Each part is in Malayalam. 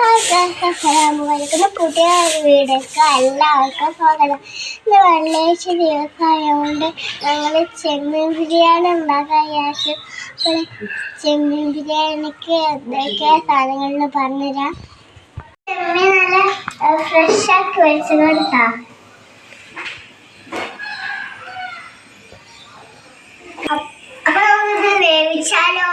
അസ്സലാമലൈക്കും പുതിയ വീടൊക്കെ എല്ലാവർക്കും സ്വാഗതം ഇന്ന് വെള്ളിയാഴ്ച ദിവസമായതുകൊണ്ട് ഞങ്ങൾ ചെമ്മീൻ ബിരിയാണി ഉണ്ടാക്കാൻ വിചാരിച്ചു അപ്പോൾ ചെമ്മീൻ ബിരിയാണിക്ക് എന്തൊക്കെയാ സാധനങ്ങളെന്ന് പറഞ്ഞുതരാം ചെമ്മീൻ നല്ല ഫ്രഷ് ആക്കി വെച്ച് കൊടുത്താ അപ്പൊ നമുക്കിത് വേവിച്ചാലോ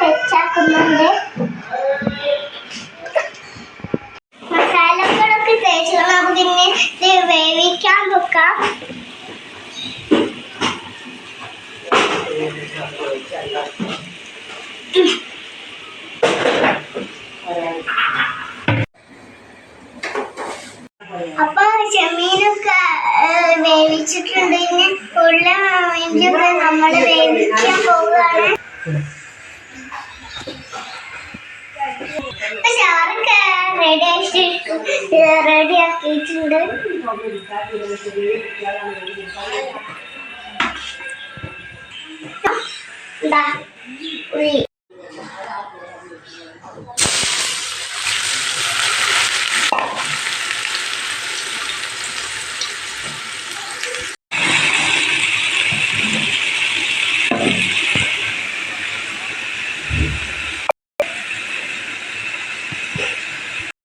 തെച്ചാക്കുന്നുണ്ട് മസാലകളൊക്കെ തേച്ച് നമുക്ക് ഇത് വേവിക്കാൻ വെക്കാം. അപ്പൊ ചെമ്മീനൊക്കെ വേവിച്ചിട്ടുണ്ട്. ഇനി ഉള്ള ഇഞ്ചൊക്കെ നമ്മൾ വേവിക്കാൻ പോവുകയാണ്. ചാറൊക്കെ റെഡി ആയിട്ട് റെഡി ആക്കിയിട്ടുണ്ട്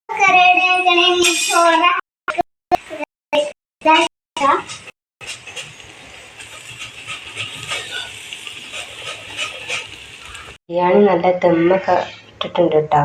ഒക്കെ റെഡി ആക്കണേ ഇനി ചോറ് ഇതാ. ബിരിയാണി നല്ല തെമ്മൊക്കെ ഇട്ടിട്ടുണ്ട് കേട്ടോ.